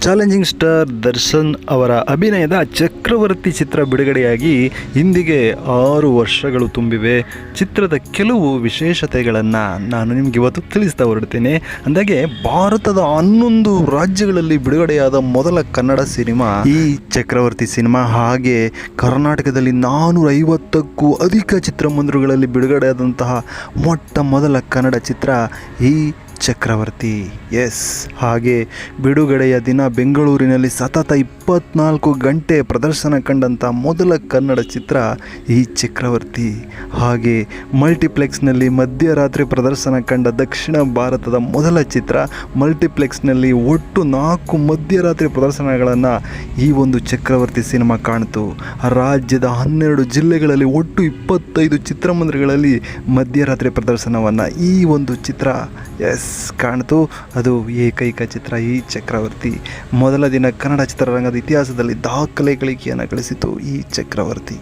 Challenging star Darshan ಅವರ ಅಭಿನಯದ ಚಕ್ರವರ್ತಿ ಚಿತ್ರ ಬಿಡುಗಡೆಯಾಗಿ ಇಂದಿಗೆ ಆರು ವರ್ಷಗಳು ತುಂಬಿವೆ. ಚಿತ್ರದ ಕೆಲವು ವಿಶೇಷತೆಗಳನ್ನು ನಾನು ನಿಮ್ಗೆ ಇವತ್ತು ತಿಳಿಸ್ತಾ ಹೊರಡ್ತೇನೆ. ಅಂದಾಗೆ ಭಾರತದ ಹನ್ನೊಂದು ರಾಜ್ಯಗಳಲ್ಲಿ ಬಿಡುಗಡೆಯಾದ ಮೊದಲ ಕನ್ನಡ ಸಿನಿಮಾ ಈ ಚಕ್ರವರ್ತಿ ಸಿನಿಮಾ. ಹಾಗೆ ಕರ್ನಾಟಕದಲ್ಲಿ ನಾನೂರ ಐವತ್ತಕ್ಕೂ ಅಧಿಕ ಚಿತ್ರಮಂದಿರಗಳಲ್ಲಿ ಬಿಡುಗಡೆಯಾದಂತಹ ಮೊಟ್ಟ ಮೊದಲ ಕನ್ನಡ ಚಿತ್ರ ಈ ಚಕ್ರವರ್ತಿ. ಎಸ್. ಹಾಗೆ ಬಿಡುಗಡೆಯ ದಿನ ಬೆಂಗಳೂರಿನಲ್ಲಿ ಸತತ ಇಪ್ಪತ್ನಾಲ್ಕು ಗಂಟೆ ಪ್ರದರ್ಶನ ಕಂಡಂಥ ಮೊದಲ ಕನ್ನಡ ಚಿತ್ರ ಈ ಚಕ್ರವರ್ತಿ. ಹಾಗೆ ಮಲ್ಟಿಪ್ಲೆಕ್ಸ್ನಲ್ಲಿ ಮಧ್ಯರಾತ್ರಿ ಪ್ರದರ್ಶನ ಕಂಡ ದಕ್ಷಿಣ ಭಾರತದ ಮೊದಲ ಚಿತ್ರ ಮಲ್ಟಿಪ್ಲೆಕ್ಸ್ನಲ್ಲಿ ಒಟ್ಟು ನಾಲ್ಕು ಮಧ್ಯರಾತ್ರಿ ಪ್ರದರ್ಶನಗಳನ್ನು ಈ ಒಂದು ಚಕ್ರವರ್ತಿ ಸಿನಿಮಾ ಕಾಣಿತು. ರಾಜ್ಯದ ಹನ್ನೆರಡು ಜಿಲ್ಲೆಗಳಲ್ಲಿ ಒಟ್ಟು ಇಪ್ಪತ್ತೈದು ಚಿತ್ರಮಂದಿರಗಳಲ್ಲಿ ಮಧ್ಯರಾತ್ರಿ ಪ್ರದರ್ಶನವನ್ನು ಈ ಒಂದು ಚಿತ್ರ. ಎಸ್. ಕಾಣ್ತು ಅದು ಏಕೈಕ ಚಿತ್ರ ಈ ಚಕ್ರವರ್ತಿ. ಮೊದಲ ದಿನ ಕನ್ನಡ ಚಿತ್ರರಂಗದ ಇತಿಹಾಸದಲ್ಲಿ ದಾಖಲೆ ಗಳಿಕೆಯನ್ನು ಗಳಿಸಿತು ಈ ಚಕ್ರವರ್ತಿ.